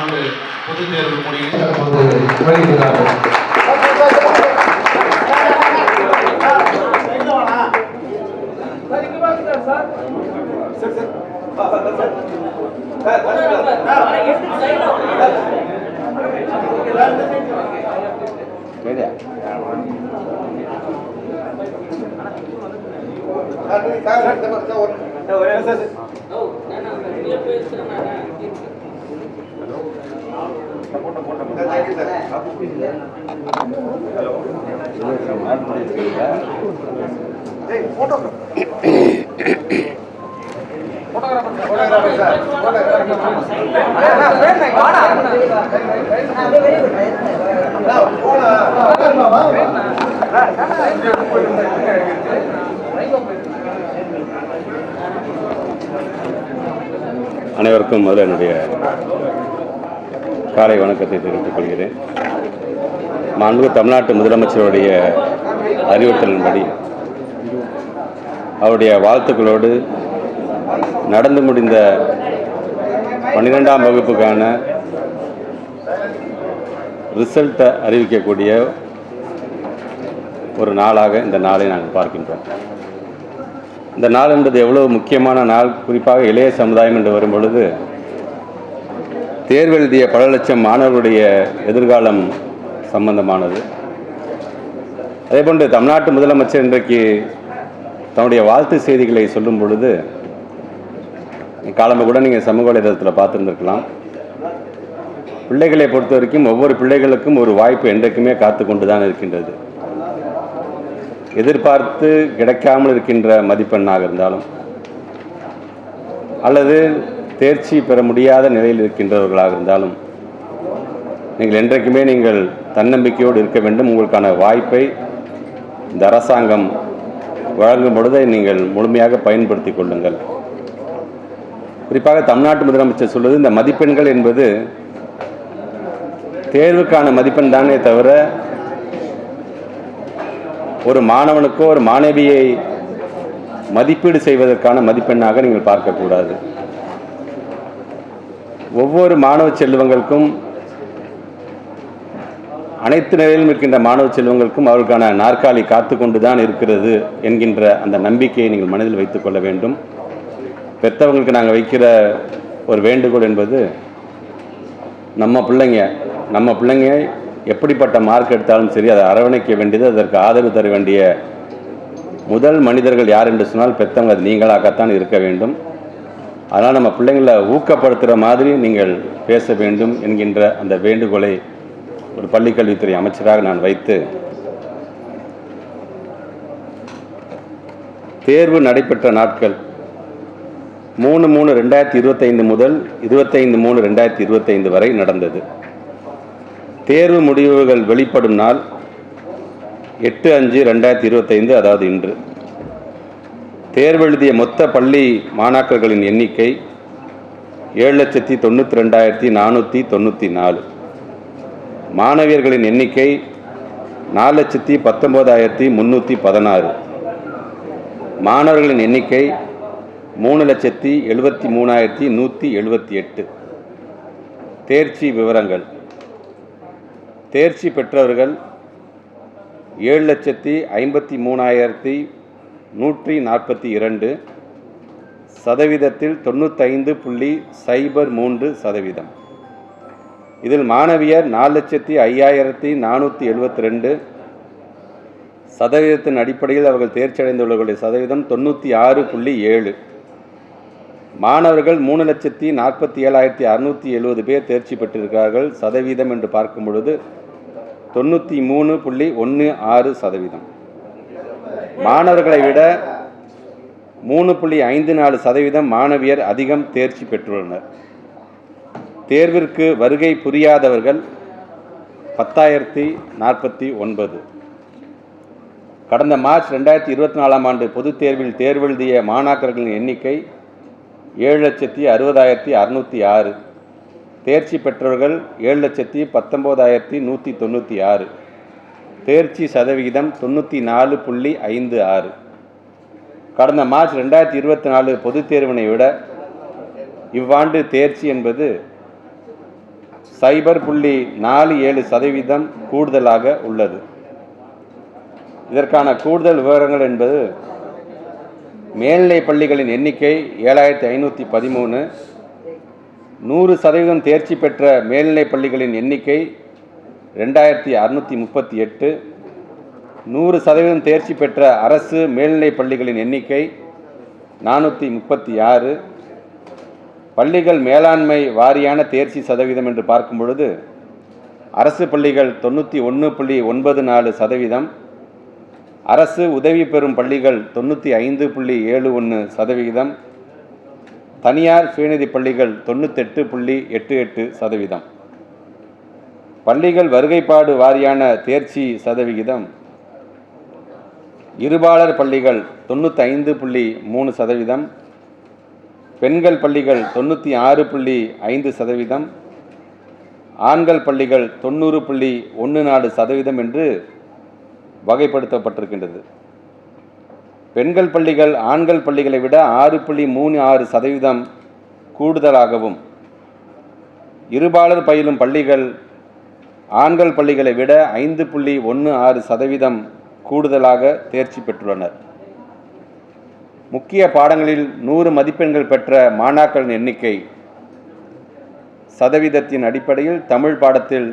ஆண்டு பொதுத் தேர்வு முடிவு ஒரே அனைவருக்கும் முதல்ல என்னுடைய காலை வணக்கத்தை தெரிவித்துக் கொள்கிறேன். மாண்புமிகு தமிழ்நாட்டு முதலமைச்சருடைய அறிவுறுத்தலின்படி அவருடைய வாழ்த்துக்களோடு நடந்து முடிந்த பன்னிரெண்டாம் வகுப்புக்கான ரிசல்ட்டை அறிவிக்கக்கூடிய ஒரு நாளாக இந்த நாளை நாங்கள் பார்க்கின்றோம். இந்த நாள் என்பது எவ்வளவு முக்கியமான நாள்? குறிப்பாக இளைய சமுதாயம் என்று வரும் பொழுது தேர்வு எழுதிய பல லட்சம் மாணவர்களுடைய எதிர்காலம் சம்பந்தமானது. அதேபோன்று தமிழ்நாட்டு முதலமைச்சர் இன்றைக்கு தன்னுடைய வாழ்த்து செய்திகளை சொல்லும் பொழுது காலம்ப கூட நீங்கள் சமூக வலைதளத்தில் பார்த்துருந்துருக்கலாம். பிள்ளைகளை பொறுத்த வரைக்கும் ஒவ்வொரு பிள்ளைகளுக்கும் ஒரு வாய்ப்பு என்றைக்குமே காத்து கொண்டு தான் இருக்கின்றது. எதிர்பார்த்து கிடைக்காமல் இருக்கின்ற மதிப்பெண்ணாக இருந்தாலும் அல்லது தேர்ச்சி பெற முடியாத நிலையில் இருக்கின்றவர்களாக இருந்தாலும் நீங்கள் என்றைக்குமே நீங்கள் தன்னம்பிக்கையோடு இருக்க வேண்டும். உங்களுக்கான வாய்ப்பை இந்த அரசாங்கம் வழங்கும் பொழுதை நீங்கள் முழுமையாக பயன்படுத்தி கொள்ளுங்கள். குறிப்பாக தமிழ்நாட்டு முதலமைச்சர் சொல்வது இந்த மதிப்பெண்கள் என்பது தேர்வுக்கான மதிப்பெண் தானே தவிர ஒரு மாணவனுக்கோ ஒரு மாணவியை மதிப்பீடு செய்வதற்கான மதிப்பெண்ணாக நீங்கள் பார்க்கக்கூடாது. ஒவ்வொரு மாணவ செல்வங்களுக்கும் அனைத்து நிலையிலும் இருக்கின்ற மாணவ செல்வங்களுக்கும் அவர்களுக்கான நாற்காலி காத்து கொண்டு தான் இருக்கிறது என்கின்ற அந்த நம்பிக்கையை நீங்கள் மனதில் வைத்துக் கொள்ள வேண்டும். பெற்றவங்களுக்கு நாங்கள் வைக்கிற ஒரு வேண்டுகோள் என்பது நம்ம பிள்ளைங்க நம்ம பிள்ளைங்க எப்படிப்பட்ட மார்க் எடுத்தாலும் சரி அதை அரவணைக்க வேண்டியது அதற்கு ஆதரவு தர வேண்டிய முதல் மனிதர்கள் யார் என்று சொன்னால் பெற்றவங்க அது நீங்களாகத்தான் இருக்க வேண்டும். அதனால் நம்ம பிள்ளைங்களை ஊக்கப்படுத்துகிற மாதிரி நீங்கள் பேச வேண்டும் என்கின்ற அந்த வேண்டுகோளை ஒரு பள்ளிக்கல்வித்துறை அமைச்சராக நான் வைத்து தேர்வு நடைபெற்ற நாட்கள் மூணு மூணு ரெண்டாயிரத்தி இருபத்தைந்து முதல் இருபத்தைந்து மூணு ரெண்டாயிரத்தி இருபத்தைந்து வரை நடந்தது. தேர்வு முடிவுகள் வெளிப்படும் நாள் எட்டு அஞ்சு ரெண்டாயிரத்தி இருபத்தைந்து அதாவது இன்று. தேர்வெழுதிய மொத்த பள்ளி மாணாக்கர்களின் எண்ணிக்கை ஏழு லட்சத்தி தொண்ணூற்றி ரெண்டாயிரத்தி நானூற்றி தொண்ணூற்றி நாலு. மாணவியர்களின் எண்ணிக்கை நாலு லட்சத்தி பத்தொம்போதாயிரத்தி முந்நூற்றி பதினாறு. மாணவர்களின் எண்ணிக்கை மூணு லட்சத்தி எழுபத்தி மூணாயிரத்தி நூற்றி எழுபத்தி எட்டு. தேர்ச்சி விவரங்கள். தேர்ச்சி பெற்றவர்கள் ஏழு லட்சத்தி ஐம்பத்தி மூணாயிரத்தி நூற்றி நாற்பத்தி இரண்டு சதவீதத்தில் தொண்ணூத்தைந்து புள்ளி சைபர் மூன்று சதவீதம். இதில் மாணவியர் நாலு லட்சத்தி ஐயாயிரத்தி நானூற்றி எழுபத்தி ரெண்டு சதவீதத்தின் அடிப்படையில் அவர்கள் தேர்ச்சி அடைந்துள்ளவர்களுடைய சதவீதம் தொண்ணூற்றி ஆறு புள்ளி ஏழு. மாணவர்கள் மூணு லட்சத்தி நாற்பத்தி ஏழாயிரத்தி அறுநூற்றி எழுபது பேர் தேர்ச்சி பெற்றிருக்கிறார்கள் சதவீதம் என்று பார்க்கும் பொழுது தொண்ணூற்றி மூணு புள்ளி ஒன்று ஆறு சதவீதம். மாணவர்களை விட மூணு புள்ளி ஐந்து நாலு சதவீதம் மாணவியர் அதிகம் தேர்ச்சி பெற்றுள்ளனர். தேர்விற்கு வருகை புரியாதவர்கள் பத்தாயிரத்தி நாற்பத்தி ஒன்பது. கடந்த மார்ச் ரெண்டாயிரத்தி இருபத்தி நாலாம் ஆண்டு பொதுத் தேர்வில் தேர்வெழுதிய மாணாக்கர்களின் எண்ணிக்கை ஏழு லட்சத்தி அறுபதாயிரத்தி அறுநூற்றி ஆறு. தேர்ச்சி பெற்றவர்கள் ஏழு லட்சத்தி பத்தொம்போதாயிரத்தி நூற்றி தொண்ணூற்றி ஆறு. தேர்ச்சி சதவிகிதம் தொண்ணூற்றி நாலு புள்ளி ஐந்து ஆறு. கடந்த மார்ச் ரெண்டாயிரத்தி இருபத்தி நாலு பொதுத் தேர்வினை விட இவ்வாண்டு தேர்ச்சி என்பது சைபர் புள்ளி நாலு ஏழு சதவீதம் கூடுதலாக உள்ளது. இதற்கான கூடுதல் விவரங்கள் என்பது மேல்நிலை பள்ளிகளின் எண்ணிக்கை ஏழாயிரத்தி ஐநூற்றி பதிமூணு. நூறு சதவீதம் தேர்ச்சி பெற்ற மேல்நிலை பள்ளிகளின் எண்ணிக்கை ரெண்டாயிரத்தி அறுநூற்றி முப்பத்தி எட்டு நூறு சதவீதம் தேர்ச்சி பெற்ற அரசு மேல்நிலை பள்ளிகளின் எண்ணிக்கை நானூற்றி முப்பத்தி ஆறு. பள்ளிகள் மேலாண்மை வாரியான தேர்ச்சி சதவீதம் என்று பார்க்கும் பொழுது அரசு பள்ளிகள் தொண்ணூற்றி ஒன்று புள்ளி ஒன்பது நாலு சதவீதம் அரசு உதவி பெறும் பள்ளிகள் தொண்ணூற்றி ஐந்து புள்ளி ஏழு ஒன்று சதவிகிதம் தனியார் சுயநிதி பள்ளிகள் தொண்ணூத்தெட்டு புள்ளி எட்டு எட்டு சதவீதம். பள்ளிகள் வருகைப்பாடு வாரியான தேர்ச்சி சதவிகிதம். இருபாலர் பள்ளிகள் தொண்ணூற்றி ஐந்து புள்ளி மூணு சதவீதம் பெண்கள் பள்ளிகள் தொண்ணூற்றி ஆறு புள்ளி ஐந்து சதவீதம் ஆண்கள் பள்ளிகள் தொண்ணூறு புள்ளி ஒன்று நாலு சதவீதம் என்று வகைப்படுத்தப்பட்டிருக்கின்றது. பெண்கள் பள்ளிகள் ஆண்கள் பள்ளிகளை விட ஆறு புள்ளி மூணு ஆறு சதவீதம் கூடுதலாகவும். இருபாலர் பயிலும் பள்ளிகள் ஆண்கள் பள்ளிகளை விட ஐந்து புள்ளி ஒன்று ஆறு சதவீதம் கூடுதலாக தேர்ச்சி பெற்றுள்ளனர். முக்கிய பாடங்களில் நூறு மதிப்பெண்கள் பெற்ற மாணாக்கரின் எண்ணிக்கை சதவீதத்தின் அடிப்படையில் தமிழ் பாடத்தில்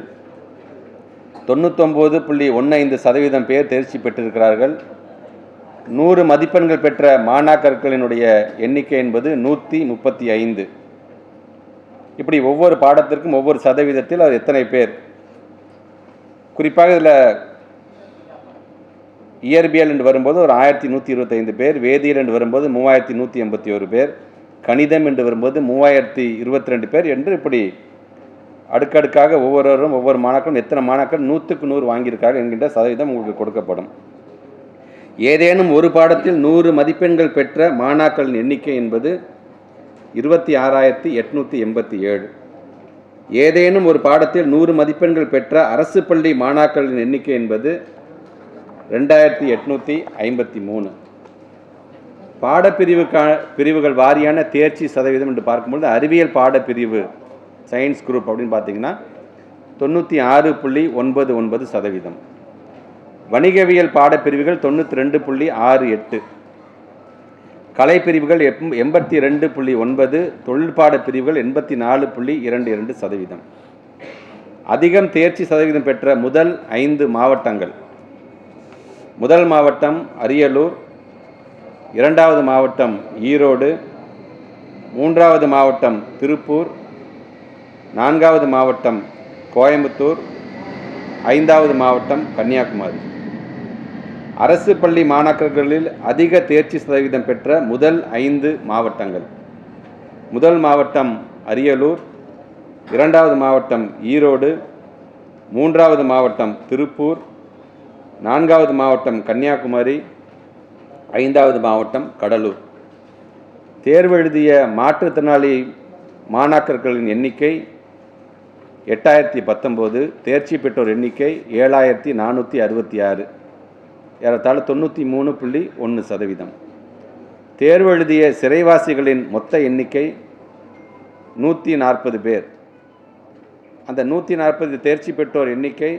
தொண்ணூத்தொம்பது புள்ளி ஒன்று ஐந்து சதவீதம் பேர் தேர்ச்சி பெற்றிருக்கிறார்கள். நூறு மதிப்பெண்கள் பெற்ற மாணாக்கர்களினுடைய எண்ணிக்கை என்பது நூற்றி முப்பத்தி ஐந்து. இப்படி ஒவ்வொரு பாடத்திற்கும் ஒவ்வொரு சதவீதத்தில் அவர் எத்தனை பேர் குறிப்பாக இதில் இயற்பியல் என்று வரும்போது ஒரு ஆயிரத்தி நூற்றி இருபத்தைந்து பேர் வேதியியல் என்று வரும்போது மூவாயிரத்தி நூற்றி எண்பத்தி ஒரு பேர் கணிதம் என்று வரும்போது மூவாயிரத்தி இருபத்தி ரெண்டு பேர் என்று இப்படி அடுக்கடுக்காக ஒவ்வொருவரும் ஒவ்வொரு மாணாக்கரும் எத்தனை மாணாக்கர் நூற்றுக்கு நூறு வாங்கியிருக்காங்க என்கின்ற சதவீதம் உங்களுக்கு கொடுக்கப்படும். ஏதேனும் ஒரு பாடத்தில் நூறு மதிப்பெண்கள் பெற்ற மாணாக்கரின் எண்ணிக்கை என்பது இருபத்தி ஆறாயிரத்தி எட்நூற்றி எண்பத்தி ஏழு. ஏதேனும் ஒரு பாடத்தில் நூறு மதிப்பெண்கள் பெற்ற அரசு பள்ளி மாணாக்கரின் எண்ணிக்கை என்பது ரெண்டாயிரத்தி எட்நூற்றி ஐம்பத்தி மூணு. பாடப்பிரிவுக்கா பிரிவுகள் வாரியான தேர்ச்சி சதவீதம் என்று பார்க்கும்பொழுது அறிவியல் பாடப்பிரிவு சயின்ஸ் குரூப் அப்படின்னு பார்த்தீங்கன்னா தொண்ணூற்றி ஆறு புள்ளி ஒன்பது ஒன்பது சதவீதம். வணிகவியல் பாடப்பிரிவுகள் தொண்ணூற்றி ரெண்டு புள்ளி ஆறு எட்டு. கலைப்பிரிவுகள் எப் எண்பத்தி ரெண்டு புள்ளி ஒன்பது தொழில்பாட பிரிவுகள் எண்பத்தி நாலு புள்ளி இரண்டு இரண்டு சதவீதம். அதிகம் தேர்ச்சி சதவீதம் பெற்ற முதல் ஐந்து மாவட்டங்கள். முதல் மாவட்டம் அரியலூர் இரண்டாவது மாவட்டம் ஈரோடு மூன்றாவது மாவட்டம் திருப்பூர் நான்காவது மாவட்டம் கோயம்புத்தூர் ஐந்தாவது மாவட்டம் கன்னியாகுமரி. அரசு பள்ளி மாணாக்கர்களில் அதிக தேர்ச்சி சதவீதம் பெற்ற முதல் ஐந்து மாவட்டங்கள். முதல் மாவட்டம் அரியலூர் இரண்டாவது மாவட்டம் ஈரோடு மூன்றாவது மாவட்டம் திருப்பூர் நான்காவது மாவட்டம் கன்னியாகுமரி ஐந்தாவது மாவட்டம் கடலூர். தேர்வு எழுதிய மாற்றுத்திறனாளி மாணாக்கர்களின் எண்ணிக்கை எட்டாயிரத்தி பத்தொம்போது தேர்ச்சி பெற்றோர் எண்ணிக்கை ஏழாயிரத்தி நானூற்றி அறுபத்தி ஆறு. ஏறத்தாழ தொண்ணூற்றி மூணு புள்ளி ஒன்று சதவீதம். தேர்வு எழுதிய சிறைவாசிகளின் மொத்த எண்ணிக்கை நூற்றி நாற்பது பேர். அந்த நூற்றி நாற்பது தேர்ச்சி பெற்றோர் எண்ணிக்கை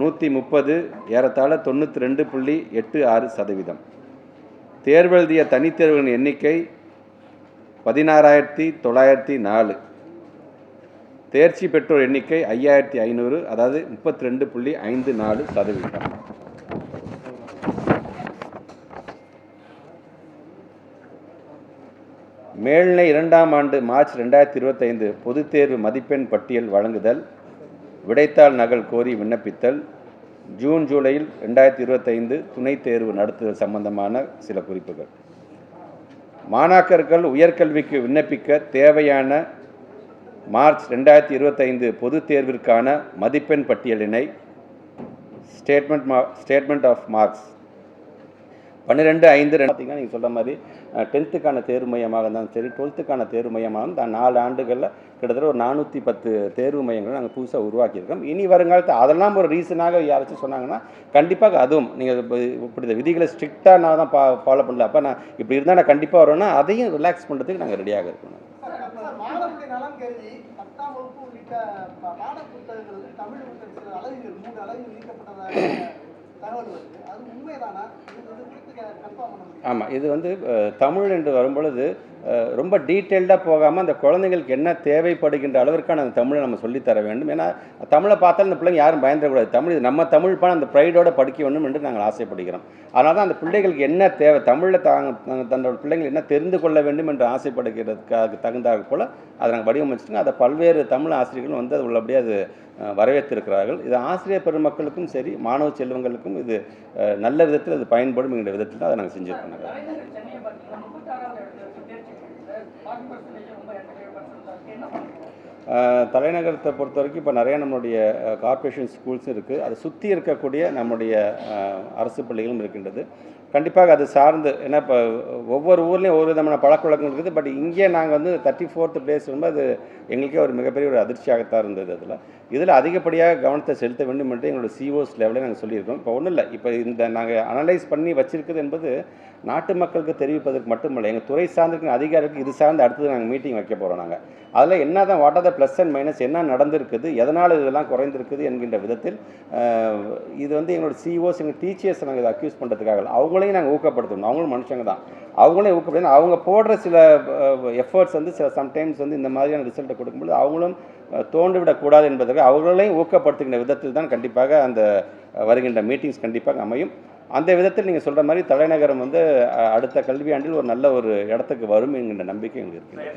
நூற்றி முப்பது ஏறத்தாழ தொண்ணூற்றி ரெண்டு புள்ளி எட்டு ஆறு சதவீதம். தேர்வெழுதிய தனித்தேர்வுகளின் எண்ணிக்கை பதினாறாயிரத்தி தொள்ளாயிரத்தி நாலு. தேர்ச்சி பெற்றோர் எண்ணிக்கை ஐயாயிரத்தி ஐநூறு அதாவது முப்பத்தி ரெண்டு புள்ளி ஐந்து நாலு சதவீதம். மேல்நிலை இரண்டாம் ஆண்டு மார்ச் ரெண்டாயிரத்தி இருபத்தைந்து பொதுத் தேர்வு மதிப்பெண் பட்டியல் வழங்குதல் விடைத்தாள் நகல் கோரி விண்ணப்பித்தல் ஜூன் ஜூலையில் ரெண்டாயிரத்தி இருபத்தைந்து துணைத் தேர்வு நடத்துதல் சம்பந்தமான சில குறிப்புகள். மாணாக்கர்கள் உயர்கல்விக்கு விண்ணப்பிக்க தேவையான மார்ச் ரெண்டாயிரத்தி இருபத்தைந்து பொதுத் தேர்விற்கான மதிப்பெண் பட்டியலினை ஸ்டேட்மெண்ட் மா ஸ்டேட்மெண்ட் ஆஃப் மார்க்ஸ் பன்னிரெண்டு ஐந்து ரெண்டு. பார்த்தீங்கன்னா நீங்கள் சொல்கிற மாதிரி டென்த்துக்கான தேர்வு மையமாக இருந்தாலும் சரி டுவெல்த்துக்கான தேர்வு மையமாக இருந்தால் நாலு ஆண்டுகளில் கிட்டத்தட்ட ஒரு நானூற்றி பத்து தேர்வு மையங்களை நாங்கள் புதுசாக உருவாக்கியிருக்கோம். இனி வருங்காலத்தில் அதெல்லாம் ஒரு ரீசனாக யாராச்சும் சொன்னாங்கன்னா கண்டிப்பாக அதுவும். நீங்கள் இப்படி இந்த விதிகளை ஸ்ட்ரிக்டாக நான் தான் பா ஃபாலோ பண்ணல. அப்போ நான் இப்படி இருந்தால் நான் கண்டிப்பாக வருவேன்னா அதையும் ரிலாக்ஸ் பண்ணுறதுக்கு நாங்கள் ரெடியாக இருக்கணும் தமிழ் அழகுகள் மூன்று அழகுகள் நீக்கப்பட்டதாக தகவல் வருது. அது உண்மைதானா? ஆமாம் இது வந்து தமிழ் என்று வரும்பொழுது ரொம்ப டீட்டெயில்டாக போகாமல் அந்த குழந்தைங்களுக்கு என்ன தேவைப்படுகின்ற அளவிற்கான அந்த தமிழை நம்ம சொல்லித்தர வேண்டும். ஏன்னா தமிழை பார்த்தாலும் இந்த பிள்ளைங்க யாரும் பயந்துடக்கூடாது. தமிழ் இது நம்ம தமிழ் பணம் அந்த ப்ரைடோடு படிக்க வேண்டும் என்று நாங்கள் ஆசைப்படுகிறோம். அதனால தான் அந்த பிள்ளைகளுக்கு என்ன தேவை தமிழில் தாங்க தன்னோட பிள்ளைங்கள் என்ன தெரிந்து கொள்ள வேண்டும் என்று ஆசைப்படுகிறதுக்காக தகுந்தாற் போல் அதை நாங்கள் வடிவமைச்சிட்டோம் அதை பல்வேறு தமிழ் ஆசிரியர்கள் வந்து அது உள்ளபடியே அது வரவேற்றிருக்கிறார்கள். இது ஆசிரியர் பெருமக்களுக்கும் சரி மாணவ செல்வங்களுக்கும் இது நல்ல விதத்தில் அது பயன்படும் என்கிற விதத்தில் தான் அதை நாங்கள் செஞ்சுருக்கோம் நாங்கள் தலைநகர் சென்னையை பார்த்தீங்கன்னா முப்பத்தாறாவது இடத்துல இருக்கு தேர்ச்சி பெற்று ஃபார்ட்டி பர்சன்டேஜ் ரொம்ப எண்பத்தேழு பர்சன்ட் இருக்கு என்ன பண்ணுறோம் அஹ், தலைநகரத்தை பொறுத்த வரைக்கும் இப்போ நிறைய நம்மளுடைய கார்ப்பரேஷன் ஸ்கூல்ஸ் இருக்குது அதை சுற்றி இருக்கக்கூடிய நம்முடைய அரசு பள்ளிகளும் இருக்கின்றது. கண்டிப்பாக அது சார்ந்து ஏன்னா இப்போ ஒவ்வொரு ஊர்லேயும் ஒவ்வொரு விதமான பழக்கவழக்கம் இருக்குது. பட் இங்கே நாங்கள் வந்து தேர்ட்டி ஃபோர்த்து பிளேஸ் வரும்போது அது எங்களுக்கே ஒரு மிகப்பெரிய ஒரு அதிர்ச்சியாகத்தான் இருந்தது அதில். இதில் அதிகப்படியாக கவனத்தை செலுத்த வேண்டும் என்று எங்களோட சிஓஸ் லெவலில் நாங்கள் சொல்லியிருக்கோம். இப்போ ஒன்றும் இல்லை இப்போ இந்த நாங்கள் அனலைஸ் பண்ணி வச்சிருக்கிறது என்பது நாட்டு மக்களுக்கு தெரிவிப்பதற்கு மட்டுமல்ல. எங்கள் துறை சார்ந்திருக்கிற அதிகாரிகளுக்கு இது சார்ந்து அடுத்தது நாங்கள் மீட்டிங் வைக்க போகிறோம் நாங்கள் அதில் என்ன தான் what are the plus and minus என்ன நடந்திருக்குது எதனால் இதெல்லாம் குறைந்திருக்குது என்கின்ற விதத்தில் இது வந்து எங்களோட சிஓஸ் எங்கள் டீச்சர்ஸ் நாங்கள் இதை அக்யூஸ் பண்ணுறதுக்காக அவங்களையும் நாங்கள் ஊக்கப்படுத்தணும். அவங்களும் மனுஷங்க தான். அவங்களையும் ஊக்கப்படுத்தணும். அவங்க போடுற சில எஃபர்ட்ஸ் வந்து சில சம்டைம்ஸ் வந்து இந்த மாதிரியான ரிசல்ட்டை கொடுக்கும்போது அவங்களும் அஹ், என்பதற்கு அவர்களையும் ஊக்கப்படுத்துகின்ற விதத்தில் தான் கண்டிப்பாக அந்த வருகின்ற மீட்டிங்ஸ் கண்டிப்பாக அமையும். அந்த விதத்தில் நீங்கள் சொல்கிற மாதிரி தலைநகரம் வந்து அடுத்த கல்வியாண்டில் ஒரு நல்ல ஒரு இடத்துக்கு வரும் என்கின்ற நம்பிக்கை எங்களுக்கு இருக்குது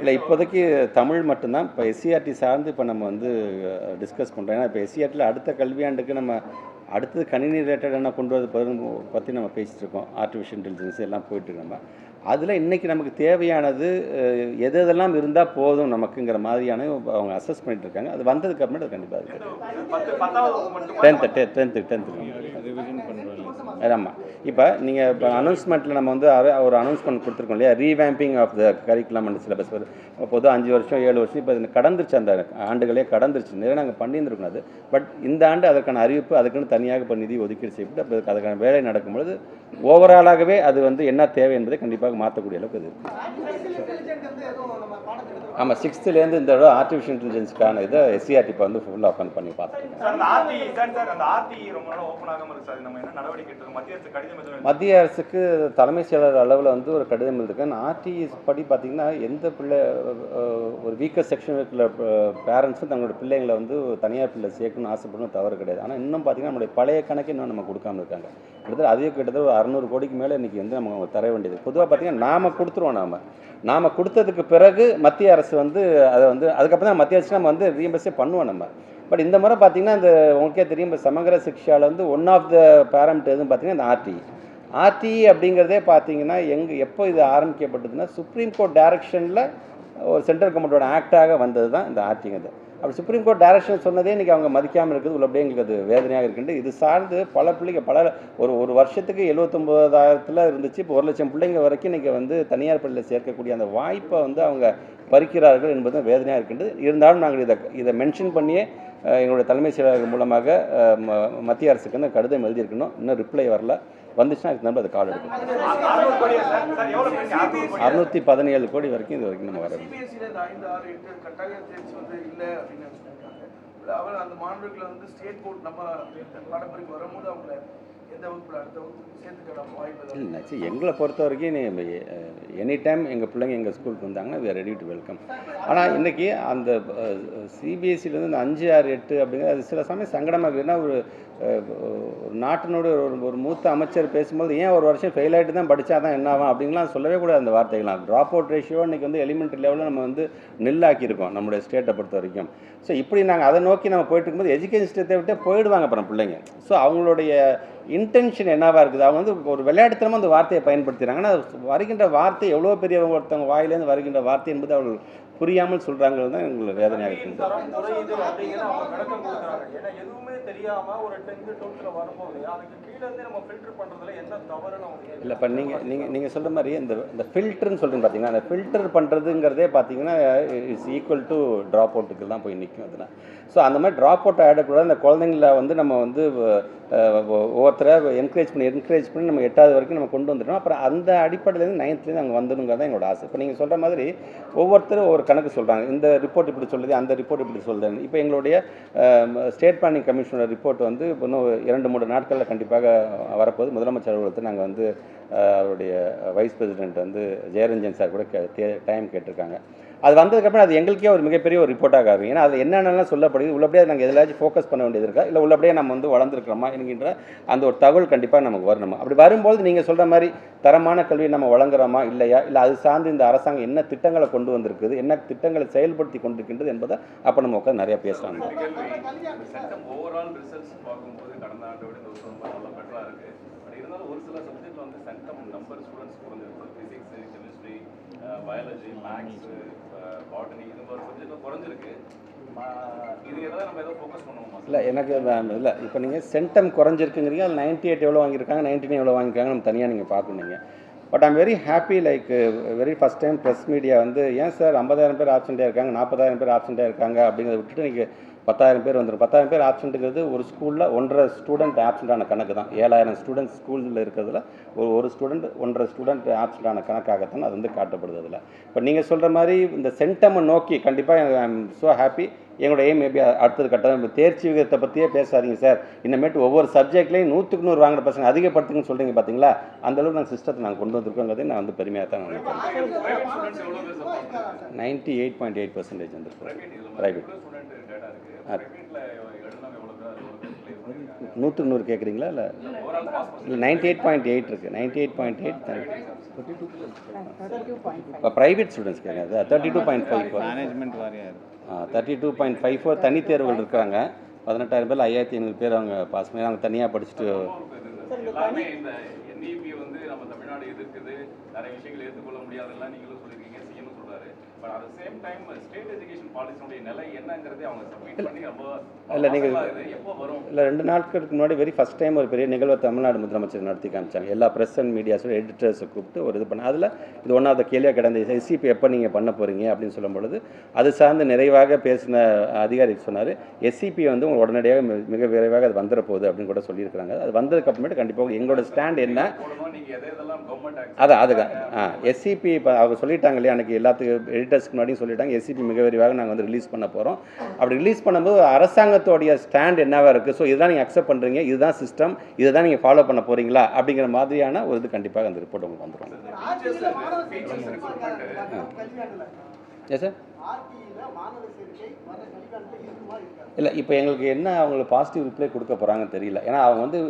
இல்லை இப்போதைக்கு தமிழ் மட்டும்தான். இப்போ எஸ்சிஆர்டி சார்ந்து இப்போ நம்ம வந்து டிஸ்கஸ் பண்ணுறோம் ஏன்னா இப்போ எஸ்சிஆர்டியில் அடுத்த கல்வியாண்டுக்கு நம்ம அடுத்தது கணினி ரிலேட்டட் என்ன கொண்டு வரது பற்றி நம்ம பேசிட்டு இருக்கோம். ஆர்டிஃபிஷியல் இன்டெலிஜென்ஸ் எல்லாம் போயிட்டுருக்கு நம்ம. அதில் இன்றைக்கி நமக்கு தேவையானது எது எதெல்லாம் இருந்தால் போதும் நமக்குங்கிற மாதிரியான அவங்க அசஸ் பண்ணிட்டு இருக்காங்க. அது வந்ததுக்கு அப்புறமேட்டு அது கண்டிப்பாக இருக்குது டென்த்து டென்த்து டென்த்து ஆமாம் இப்போ நீங்கள் இப்போ அனௌன்ஸ்மெண்ட்டில் நம்ம வந்து ஒரு அனௌன்ஸ்மெண்ட் கொடுத்துருக்கோம் இல்லையா? Revamping of the curriculum and syllabus பொது பொதுவாக அஞ்சு வருஷம் ஏழு வருஷம் இப்போ இது கடந்துருச்சு அந்த ஆண்டுகளே கடந்துருச்சு. நிறைய நாங்கள் பண்ணியிருந்துருக்கோம் அது. பட் இந்த ஆண்டு அதற்கான அறிவிப்பு அதுக்குன்னு தனியாக இப்போ நிதி ஒதுக்கீடு செய்யப்பட்டு அப்போ அதுக்கான வேலை நடக்கும்பொழுது ஓவராலாகவே அது வந்து என்ன தேவை என்பதை கண்டிப்பாக மாற்றக்கூடிய அளவுக்கு அது ஆமாம் சிக்ஸ்த்துலேருந்து இந்த தடவை ஆர்டிஃபிஷியல் இன்டெலிஜென்ஸ்க்கான இதை எஸ்சிஆர்டி இப்போ வந்து ஃபுல்லாக உட்காந்து பண்ணி பார்த்தோம் மத்திய அரசுக்கு தலைமை செயலர் அளவில் வந்து ஒரு கடிதம் எழுதிருக்கேன். ஆர்டிஎஸ் படி பார்த்தீங்கன்னா எந்த பிள்ளை ஒரு வீக்கர் செக்ஷன் இருக்கிற பேரண்ட்ஸும் தங்களோட பிள்ளைங்களை வந்து தனியார் பிள்ளை சேர்க்கணும்னு ஆசைப்படணும் தவறு கிடையாது. ஆனால் இன்னும் பார்த்தீங்கன்னா நம்மளுடைய பழைய கணக்கு இன்னும் நம்ம கொடுக்காம இருக்காங்க. கிட்டத்தட்ட அதே கிட்டத்தட்ட ஒரு அறநூறு கோடிக்கு மேலே இன்றைக்கி வந்து நம்ம தர வேண்டியது. பொதுவாக பார்த்தீங்கன்னா நாம் கொடுத்துருவோம் நாம். நாம் கொடுத்ததுக்கு பிறகு மத்திய அரசு வந்து அதை வந்து அதுக்கப்புறம் தான் மத்திய அரசு நம்ம வந்து ரீஎம்பர்ஸே பண்ணுவோம் நம்ம. பட் இந்த முறை பார்த்தீங்கன்னா இந்த உங்களுக்கே தெரியும் இப்போ சமகர சிக்ஷாவில் வந்து ஒன் ஆஃப் த பேரண்ட் எதுவும் பார்த்தீங்கன்னா இந்த ஆர்டி ஆர்டி அப்படிங்கிறதே பார்த்தீங்கன்னா எங்கே எப்போ இது ஆரம்பிக்கப்பட்டதுன்னா சுப்ரீம் கோர்ட் டைரக்ஷனில் ஒரு சென்ட்ரல் கவர்மெண்ட்டோட ஆக்டாக வந்தது தான் இந்த ஆர்டிங்கிறது அப்படி சுப்ரீம் கோர்ட் டைரக்ஷன் சொன்னதே இன்றைக்கி அவங்க மதிக்காமல் இருக்குது. உள்ளபடியே எங்களுக்கு அது வேதனையாக இருக்குண்டு. இது சார்ந்து பல பிள்ளைங்க பல ஒரு ஒரு வருஷத்துக்கு எழுபத்தொம்போதாயிரத்தில் இருந்துச்சு. இப்போ ஒரு லட்சம் பிள்ளைங்க வரைக்கும் இன்றைக்கி வந்து தனியார் பள்ளியில் சேர்க்கக்கூடிய அந்த வாய்ப்பை வந்து அவங்க பறிக்கிறார்கள் என்பது வேதனையாக இருக்கின்றது இருந்தாலும் நாங்கள் இதை இதை மென்ஷன் பண்ணியே எங்களுடைய தலைமை செயலாளர் மூலமாக மத்திய அரசுக்கு வந்து கடிதம் எழுதியிருக்கணும். இன்னும் ரிப்ளை வரல. வந்துச்சுன்னா அதுக்கு நம்ம அதை கால் எடுக்கணும். அறுநூறு அறுநூற்றி பதினேழு கோடி வரைக்கும் இது வரைக்கும் நம்ம வர அவர் அந்த மாணவர்களை வந்து ஸ்டேட் போர்ட் நம்ம பாடப்பிரிவு வரும்போது அவங்கள இல்லை எங்களை பொறுத்த வரைக்கும் நீ எனி டைம் எங்கள் பிள்ளைங்க எங்கள் ஸ்கூலுக்கு வந்தாங்கன்னா வி ரெடி டு வெல்கம் ஆனால் இன்றைக்கி அந்த சிபிஎஸ்சிலேருந்து இந்த அஞ்சு ஆறு எட்டு அப்படிங்கிறது அது சில சமயம் சங்கடமாக இருக்குது. ஏன்னா ஒரு ஒரு நாட்டினோட ஒரு ஒரு மூத்த அமைச்சர் பேசும்போது ஏன் ஒரு வருஷம் ஃபெயில் ஆகிட்டு தான் படித்தா தான் என்ன ஆகும் அப்படின்லாம் சொல்லவே கூடாது அந்த வார்த்தைகள்லாம். ட்ராப் அவுட் ரேஷியோ இன்றைக்கி வந்து எலிமெண்ட்ரி லெவலில் நம்ம வந்து நில்லாக்கியிருக்கோம் நம்மளுடைய ஸ்டேட்டை பொறுத்த வரைக்கும். ஸோ இப்படி நாங்கள் அதை நோக்கி நம்ம போயிட்டு இருக்கும்போது எஜுகேஷன் சிஸ்டத்தை விட்டு போயிடுவாங்க அப்புறம் பிள்ளைங்க. ஸோ அவங்களுடைய இன்டென்ஷன் என்னவாக இருக்குது? அவங்க வந்து ஒரு விளையாட்டுத்தனமாக அந்த வார்த்தையை பயன்படுத்துகிறாங்க ஆனால் வருகின்ற வார்த்தை எவ்வளோ பெரியவங்க ஒருத்தவங்க வாயிலேருந்து வருகின்ற வார்த்தை என்பது அவர்கள் புரியாமல் சொல்கிறாங்கிறது தான் எங்களுக்கு வேதனையாக இருக்குது தரம் குறையுது அப்படிங்கிற அவங்க விளக்கம் கொடுக்குறாங்க. ஏன்னா எதுவுமே தெரியாம ஒரு டென்த் டுவெல்த்ல வரும்போது அதுக்கு கீழ இருந்து நம்ம ஃபில்டர் பண்றதுல என்ன தவறுன்னு அவங்க கேட்கறாங்க. இல்லை இப்போ நீங்கள் நீங்கள் நீங்கள் சொல்கிற மாதிரி இந்த இந்த ஃபில்டர்னு சொல்கிறீங்க பார்த்தீங்கன்னா அந்த ஃபில்டர் பண்ணுறதுங்கிறதே பார்த்தீங்கன்னா இட்ஸ் ஈக்குவல் டு ட்ராப் அவுட்டுக்கு தான் போய் நிற்கும் அதில். ஸோ அந்த மாதிரி ட்ராப் அவுட் ஆகிடக்கூடாது அந்த குழந்தைங்கள வந்து நம்ம வந்து ஒவ்வொருத்தரை என்கரேஜ் பண்ணி என்கரேஜ் பண்ணி நம்ம எட்டாவது வரைக்கும் நம்ம கொண்டு வந்துட்டோம். அப்புறம் அந்த அடிப்படையிலேருந்து நைன்த்லேருந்து அங்கே வந்துடுங்கிறது தான் எங்களோட ஆசை. இப்போ நீங்கள் சொல்கிற மாதிரி ஒவ்வொருத்தரும் ஒவ்வொரு கணக்கு சொல்கிறாங்க இந்த ரிப்போர்ட் இப்படி சொல்லுது அந்த ரிப்போர்ட் இப்படி சொல்லுது இப்போ எங்களுடைய ஸ்டேட் பிளானிங் கமிஷனோட ரிப்போர்ட் வந்து இப்போ இன்னும் இரண்டு மூணு நாட்களில் கண்டிப்பாக வரப்போது முதலமைச்சர் அலுவலகத்தில் நாங்கள் வந்து அவருடைய வைஸ் பிரசிடென்ட் வந்து ஜெயரஞ்சன் சார் கூட டைம் கேட்டிருக்காங்க. அது வந்ததுக்கப்புறம் அது எங்களுக்கே ஒரு மிகப்பெரிய ஒரு ரிப்போர்ட்டாக ஆகும் ஏன்னா அது என்னென்னலாம் சொல்லப்படுது உள்ளபடியே நாங்கள் எதிலாச்சும் ஃபோக்கஸ் பண்ண வேண்டியது இருக்கா? இல்லை உள்ளபடியே நம்ம வந்து வளர்ந்துருக்கிறோமா? என்கின்ற அந்த ஒரு தகவல் கண்டிப்பாக நமக்கு வரணுமா? அப்படி வரும்போது நீங்கள் சொல்கிற மாதிரி தரமான கல்வியை நம்ம வழங்குறோமா? இல்லையா? இல்லை அது சார்ந்து இந்த அரசாங்கம் என்ன திட்டங்களை கொண்டு வந்திருக்குது? என்ன திட்டங்களை செயல்படுத்தி கொண்டிருக்கின்றது என்பதை அப்போ நம்ம உட்காந்து நிறையா பேசலாம். ஒரு சில சப்ஜெக்ட்ல வந்து சென்டம் நம்பர் ஸ்டூடெண்ட்ஸ் குறைஞ்சிருக்கு ஃபிசிக்ஸ் பயாலஜி மேக்ஸ் பாட்டனி இது மாதிரி சப்ஜெக்ட்லாம் குறைஞ்சிருக்கு. இல்லை எனக்கு இல்லை இப்போ நீங்கள் சென்டம் குறைஞ்சிருக்குங்கிறீங்க அது நைன்ட்டி எயிட் எவ்வளோ வாங்கியிருக்காங்க நைன்டி நைன் எவ்வளோ வாங்கியிருக்காங்க நம்ம தனியாக நீங்கள் பார்க்கணுங்க but I'm very happy like very first time press media வந்து ஏன் சார் ஐம்பதாயிரம் பேர் ஆப்சண்ட்டாக இருக்காங்க நாற்பதாயிரம் பேர் ஆப்சண்ட்டாக இருக்காங்க? அப்படிங்கிறத விட்டுட்டு நீங்கள் பத்தாயிரம் பேர் வந்துடும் பத்தாயிரம் பேர் ஆப்சண்ட்டுங்கிறது ஒரு ஸ்கூலில் ஒன்றரை ஸ்டூடெண்ட் ஆப்சண்ட்டான கணக்கு தான். ஏழாயிரம் ஸ்டூடெண்ட்ஸ் ஸ்கூலில் இருக்கிறதுல ஒரு ஒரு ஸ்டூடெண்ட் ஒன்றரை ஸ்டூடெண்ட் ஆப்சண்ட்டான கணக்காகத்தான் அது வந்து காட்டப்படுது அதில். இப்போ நீங்கள் சொல்கிற மாதிரி இந்த சென்டமை நோக்கி கண்டிப்பாக ஐ எம் ஸோ ஹாப்பி. எங்களோட எய்ம் மேபி அடுத்தது கட்டம் இப்போ தேர்ச்சி விகிதத்தை பற்றியே பேசாதீங்க சார். இன்னமேட்டு ஒவ்வொரு சப்ஜெக்ட்லேயும் நூற்றுக்கு நூறு வாங்குற பசங்க அதிகப்படுத்துங்கன்னு சொல்கிறீங்க பார்த்தீங்களா அந்த அளவுக்கு நாங்கள் சிஸ்டத்தை நாங்கள் கொண்டு வந்திருக்கோங்கிறதை நான் வந்து பெருமையாக தான் நினைக்கிறேன் ninety eight point eight percentage வந்துருக்கோம் பிரைவேட் அது நூற்றுக்கு நூறு கேட்குறீங்க இல்லை இல்லை நைன்ட்டி எயிட் பாயிண்ட் எயிட் இருக்குது நைன்ட்டி எயிட் பாயிண்ட் எயிட் இப்போ ப்ரைவேட் ஸ்டூடெண்ட்ஸ் கேட்குறாங்க thirty two point five four management thirty two point five four தனித் தேர்வுகள் இருக்கிறாங்க பதினெட்டாயிரம் பேர் ஐயாயிரத்தி ஐநூறு பேர் அவங்க பாஸ் பண்ணி அவங்க தனியாக படிச்சுட்டு எல்லாருமே இந்த என்இபி வந்து நம்ம தமிழ்நாடு எதிர்க்குது. நிறைய விஷயங்கள் ஏற்றுக்கொள்ள முடியாதெல்லாம் நீங்களும் சொல்லியிருக்கீங்க. சிஎம் சொல்றாரு. இல்ல, நீங்க- அவசரமா இருக்குது. எப்போ வரும்? இல்லை ரெண்டு நாட்களுக்கு முன்னாடி வெரி ஃபஸ்ட் டைம் ஒரு பெரிய நிகழ்வை தமிழ்நாடு முதலமைச்சர் நடத்தி காமிச்சாங்க. எல்லா ப்ரெஸ் அண்ட் மீடியாஸோட எடிட்டர்ஸை கூப்பிட்டு ஒரு இது பண்ண அதில் இது ஒன்றாவது கேள்வியாக கிடந்த எஸ்சிபி எப்போ நீங்கள் பண்ண போகிறீங்க அப்படின்னு சொல்லும் பொழுது அது சார்ந்து நிறைவாக பேசின அதிகாரி சொன்னார் எஸ்சிபி வந்து உங்களுக்கு உடனடியாக மிக விரைவாக அது வந்துட போகுது அப்படின்னு கூட சொல்லியிருக்கிறாங்க. அது வந்ததுக்கு அப்புறமேட்டு கண்டிப்பாக எங்களோட ஸ்டாண்ட் என்ன? அதான் அதுதான். ஆ எஸ்சிபி இப்போ அவங்க சொல்லிட்டாங்க இல்லையா? அன்றைக்கி எல்லாத்துக்கும் முன்னாடியும் சொல்லிட்டாங்க. எஸ்சிபி மிக விரைவாக நாங்கள் வந்து ரிலீஸ் பண்ண போகிறோம் அப்படி ரிலீஸ் பண்ணும்போது அரசாங்கத்தோடைய ஸ்டாண்ட் என்னவா இருக்குது ஸோ இதுதான் நீங்கள் அக்செப்ட் பண்ணுறீங்க இதுதான் சிஸ்டம் இதை தான் நீங்கள் ஃபாலோ பண்ண போகிறீங்களா அப்படிங்கிற மாதிரியான ஒரு இது கண்டிப்பாக அந்த ரிப்போர்ட் உங்களுக்கு வந்துடும் ஏன் சார் இல்லை. இப்போ எங்களுக்கு என்ன அவங்களுக்கு பாசிட்டிவ் ரிப்ளை கொடுக்க போகிறாங்கன்னு தெரியல. ஏன்னா அவங்க வந்து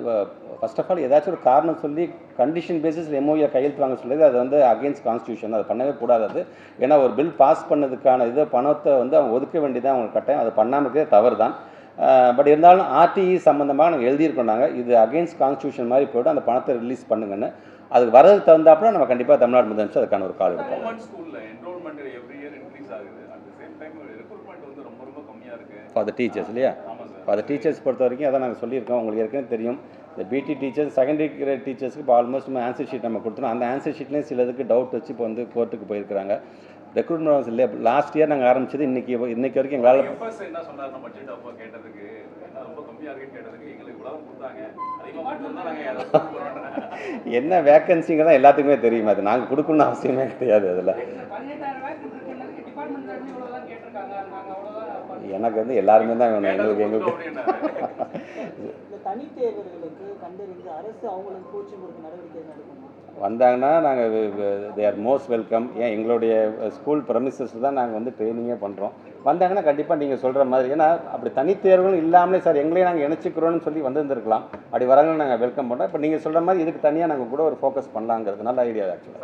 ஃபர்ஸ்ட் ஆஃப் ஆல் ஏதாச்சும் ஒரு காரணம் சொல்லி கண்டிஷன் பேசிஸில் எம்ஓஏ கையெழுத்து வாங்க சொல்லுது அது வந்து அகேன்ஸ்ட் கான்ஸ்டியூஷன் அது பண்ணவே கூடாது ஏன்னா ஒரு பில் பாஸ் பண்ணதுக்கான இதை பணத்தை வந்து அவங்க ஒதுக்க வேண்டியதான் அவங்க கட்டாயம். அது பண்ணாமல் இருக்கிறது தவறு தான் பட் இருந்தாலும் ஆர்டிஇ சம்மந்தமாக நாங்கள் எழுதியிருக்கோம் நாங்கள் இது அகேன்ஸ்ட் கான்ஸ்டியூஷன் மாதிரி போய்ட்டு அந்த பணத்தை ரிலீஸ் பண்ணுங்கன்னு. அதுக்கு வரதுக்கு தகுந்தாப்புல நம்ம கண்டிப்பாக தமிழ்நாடு முதலமைச்சர் அதுக்கான ஒரு கால் எடுப்போம் ஃபார் த டீச்சர்ஸ் இல்லையா? இப்போ அதை டீச்சர்ஸ் பொறுத்த வரைக்கும் அதான் நாங்கள் சொல்லியிருக்கோம். உங்களுக்கு ஏற்கனவே தெரியும். இந்த பிடி டீச்சர்ஸ் செகண்டரி கிரேட் டீச்சர்ஸ்க்கு இப்போ ஆல்மோஸ்ட் நம்ம ஆன்சர் ஷீட் நம்ம கொடுத்துருவோம் அந்த ஆன்சர் ஷீட்லேயும் சிலதுக்கு டவுட் வச்சு இப்போ வந்து கோர்ட்டுக்கு போயிருக்கிறாங்க. ரெக்ரூட்மெண்ட் இல்லை லாஸ்ட் இயர் நாங்கள் ஆரம்பிச்சது இன்னைக்கு இன்னைக்கு வரைக்கும் எங்களால் என்ன வேக்கன்சிங்க தான் எல்லாத்துக்குமே தெரியும். அது நாங்கள் கொடுக்கணும்னு அவசியமே கிடையாது அதில். எனக்கு வந்து எல்லாருமே தான் வேணும். எங்களுக்கு எங்களுக்கு. வந்தாங்கன்னா நாங்கள் தே ஆர் மோஸ்ட் வெல்கம் ஏன் எங்களுடைய ஸ்கூல் ப்ரமிசஸ் தான் நாங்கள் வந்து ட்ரைனிங்கே பண்ணுறோம் வந்தாங்கன்னா கண்டிப்பாக நீங்கள் சொல்கிற மாதிரி. ஏன்னா அப்படி தனித்தேர்வுகளும் இல்லாமலே சார் எங்களையும் நாங்கள் இணைச்சிக்கிறோன்னு சொல்லி வந்திருந்துருக்கலாம். அப்படி வரவங்க நாங்கள் வெல்கம் பண்ணுறோம் இப்போ நீங்கள் சொல்கிற மாதிரி இதுக்கு தனியாக நாங்கள் கூட ஒரு ஃபோக்கஸ் பண்ணலாங்கிறது நல்ல ஐடியா ஆக்சுவலாக